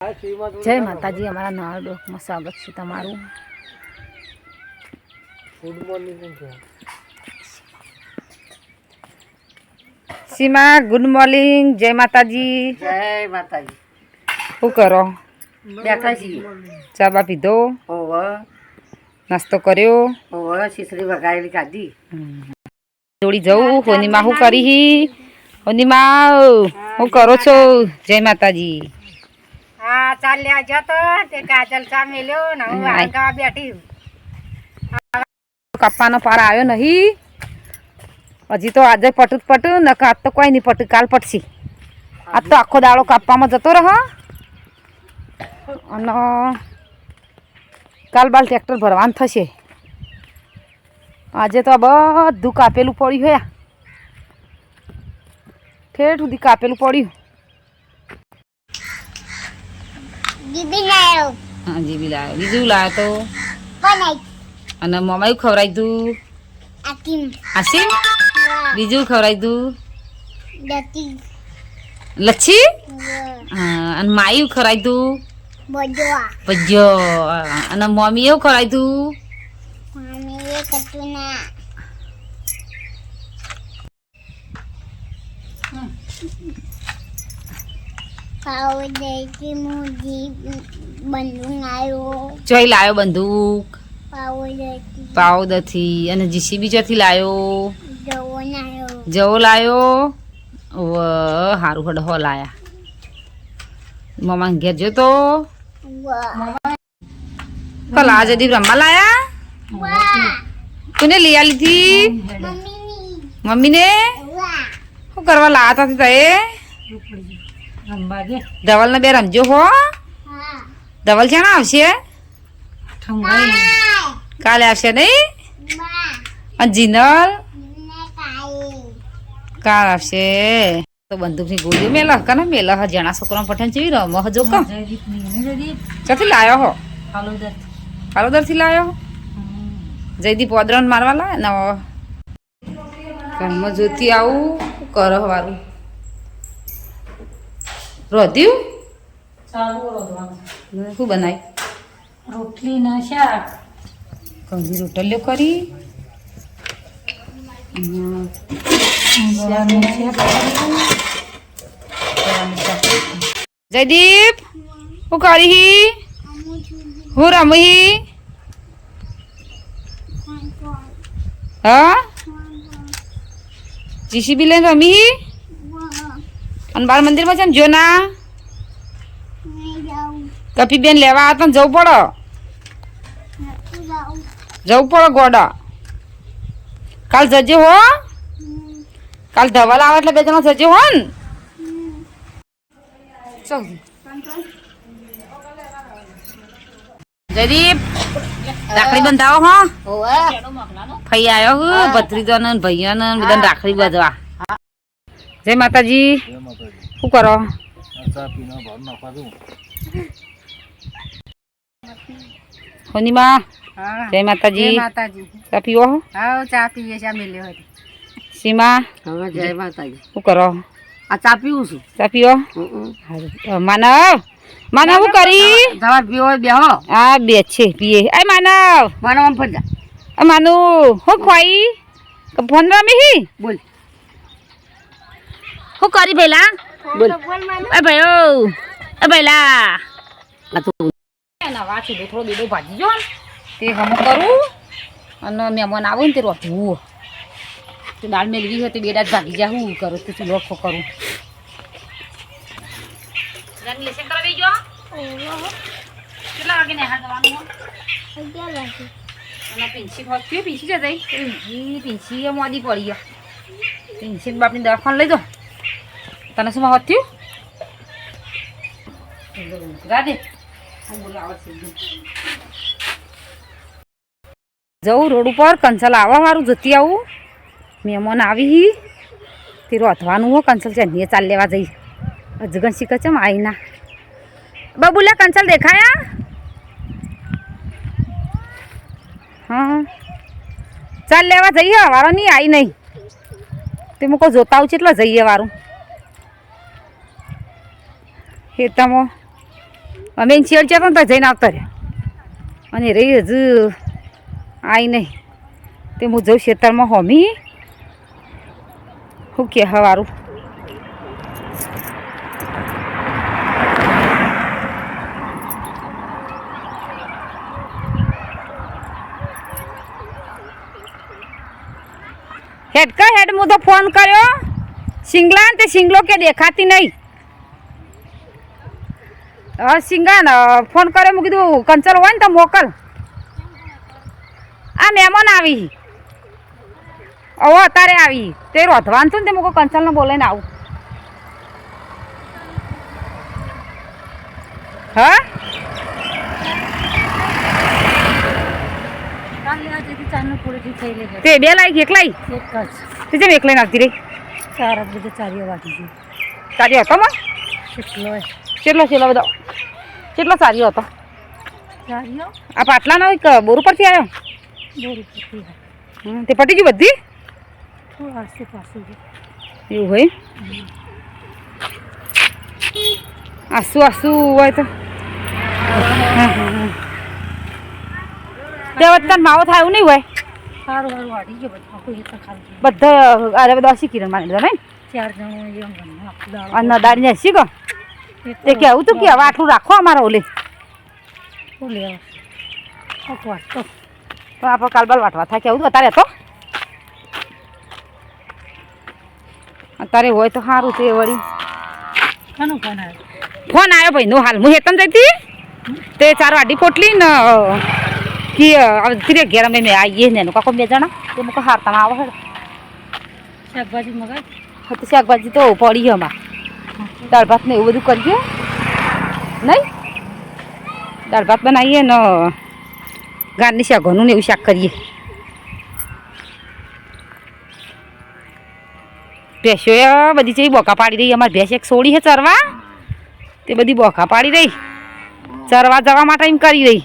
જય માતાજી અમારા નવા ડોકમાં સ્વાગત છે તમારું. Good morning Seema good morning જય માતાજી. જય માતાજી. શું કરો? બેઠા છીએ. ચા બા પીધો? ઓવ નાસ્તો કર્યો? ઓવ શીસરી વગાડેલી ખાધી. જોડી જવું હોનીમાં શું કરી? હી હોનીમાં શું કરો છો? જય માતાજી. હા ચાલ્યા જતો તે કાજલ ચા મેલ્યો ને હું આગળ આંગા બેઠી કપ્પાનો પાર આવ્યો નહીં. હજી તો આજે પટું પટું નકર આજ તો કોઈ નહીં પટું કાલ પટશી. આજ તો આખો દાડો કાપવામાં જતો રહો. અને કાલ બાલ ટ્રેક્ટર ભરવાનું થશે. આજે તો આ બધું કાપેલું પડ્યું હોય ઠેઠ સુધી કાપેલું પડ્યું. હા બીજું લાવ્યો તો. અને મમાયું ખવડાવી તું આસીમ. બીજું ખવડાવી દઉં લચ્છી? હા. અને માયું ખવડાવી દઉં બજો અને મમ્મી એવું તું બંધું આવ્યો ચોઈ લાવ્યો. બંદૂક? પાવો દથી પાવદરથી અને જીસીબી ચોથી લાવ્યો. જવો લાયો વ હારું હડ હો લાયા. મમ્મા ઘેર જોતો કલા આજે દીપ રમવા લાયા? તુને લઈ આલી હતી? મમ્મીની. મમ્મીને? શું કરવા લાયા તા તે ધવલ ને બે રમજો હો. ધવલ છે ને આવશે? કાલે આવશે નહીં? અને જીનલ? કાલ આવશે. તો બંદૂકની ગોળીઓ મેલા કને મેલા હ. જણા છોકરા પઠાણ જેવી રમો હજો ક. ક્યાંથી લાયો હો? હાલોદરથી લાયો હો? જયદીપ ઓદરન મારવા લાયા ને કર્મ જોતી આવું કરો વારું રોધ્યું? શું બનાવી રોટલી ના શાક. કંજી રોટલીઓ કરી. જયદીપ હું કરી હી? રમી હા? જીસીબી લઈને રમી અને બાળ મંદિરમાં છે ને જો ના. કપી બેન લેવા આવતા ને જવું પડો. જવું પડો ગોડા. કાલ જજે હો. કાલ ધવલ આવે એટલે બે જણા જજે હો ને. ચાલ. જયદીપ રાખડી બંધાવો હો. ફઈ આવ્યો ભત્રીજો ને ભાઈઓ ને બધા રાખડી બાંધવા. જય માતાજી. શું કરો? હોનીમાં હા. જય માતાજી. જય માતાજી. ચા પીવો હો? ચા પીએ ચા મેલ્યો હતી સીમા હવે જય માતાજી. શું કરો? આ ચા પીવું છું? ચા પીવો. માનવ માનવ શું કરી? તમારે પીવો બેહો. આ બે છે પીએ. આ માનવ. મને આમ ફરજા. માનુ હું ખવાઈ ફોન રમી બોલ. શું કરી ભેલા? બોલ. એ ઓ એ ભેલા. આ તો. નવા છે થોડો બેડો ભાજી જો ને તે હમ કરું. અને મહેમાન આવું ને તે રોટવું તે દાળ મેળવી હતી બેડા જ ભાગી જા હું કરું તે ચૂલો ખો કરું. પીસી કરવા બેસી જો કેટલા વાગે ને હાથ જવાનું અગિયાર વાગે અને પિંસી હોસ્પિટલ પિંસી જતા પિંસી મોદી પડી ગયો. પિંસી બાપની દવાખાને લઈ દો તને શું હોત થયું જવું રોડ ઉપર કંચલ આવવા વાળું જતી આવું. મહેમાન આવી તે રોધવાનું હો કંચલ છે, ને ચાલ લેવા જઈ. અજગન શીખે છે, આઈના. બબુલા કંચલ દેખાયા? હા. ચાલ લેવા જઈએ, વારો નહીં આવી નહીં. તે મૂકો જોતા આવું છે, એટલે જઈએ વારું. ખેતરમાં અમે એને શેડ જતો ને તો જઈને આવતા રહ્યા. અને રહી હજુ આવી નહીં. તે હું જઉં ખેતરમાં હોમી. શું કે હવારું હેડ કા હેડ હું ફોન કર્યો. સિંગલા તે સિંગલો કે દેખાતી નહીં. હા સિંગા ફોન કર્યો મેં કીધું કંચલ હોય ને તો મોકલ. આ મહેમાન આવી. ઓ અત્યારે આવી. તે રોધવાનું છું ને તે મૂકો કંચલને ને આવું. હા? તે બે લાઈ એકલાઈ તે જેમ એકલાઈ નાખતી રહી. ચાર બધે ચારીઓ વાગી છે સારી હતો માં? કેટલો કેટલો છેલ્લો બધો? કેટલો સારી હતો? આ પાટલાનો એક બોર ઉપરથી આવ્યો? તે પટી ગયું બધી? એવું હોય? આસુ આસુ હોય તો. તે વચ્ચે માવો થાય એવું નહીં હોય? સારું સારું વાટી ગયો બધું. અરે બધા શીખી કિરણ મારે તમે ચાર જણ અને દાડીને ગયો તે કેવું તું કે હવે આટલું રાખો અમારો ઓલે. ઓલે વાટતો. તો આપણે કાલબાલ વાટવા થાય કેવું અત્યારે હતો અત્યારે હોય તો સારું તે વળી. કાનો ફોન આવ્યો? ફોન આવ્યો ભાઈ નો હાલ. હું હેતમ જતી તે ચાર વાડી પોટલી ને કી તીરે ઘેર અમે મેં આવીએ ને એનું. કાકો બે જણા. તે મૂકો હારતા આવો હેડ. શાકભાજી મગાય શાકભાજી તો પડી અમાર. દાળ ભાત ને એવું બધું કરીએ. નહીં? દાળ ભાત બનાવીએ ને, ગારની ઘણું ને એવું શાક કરીએ. ભેંસો બધી જેવી બોકા પાડી રહી. અમારી ભેંસ એક સોડી છે ચરવા. તે બધી બોકા પાડી રહી. ચરવા જવા માટે એમ કરી રહી.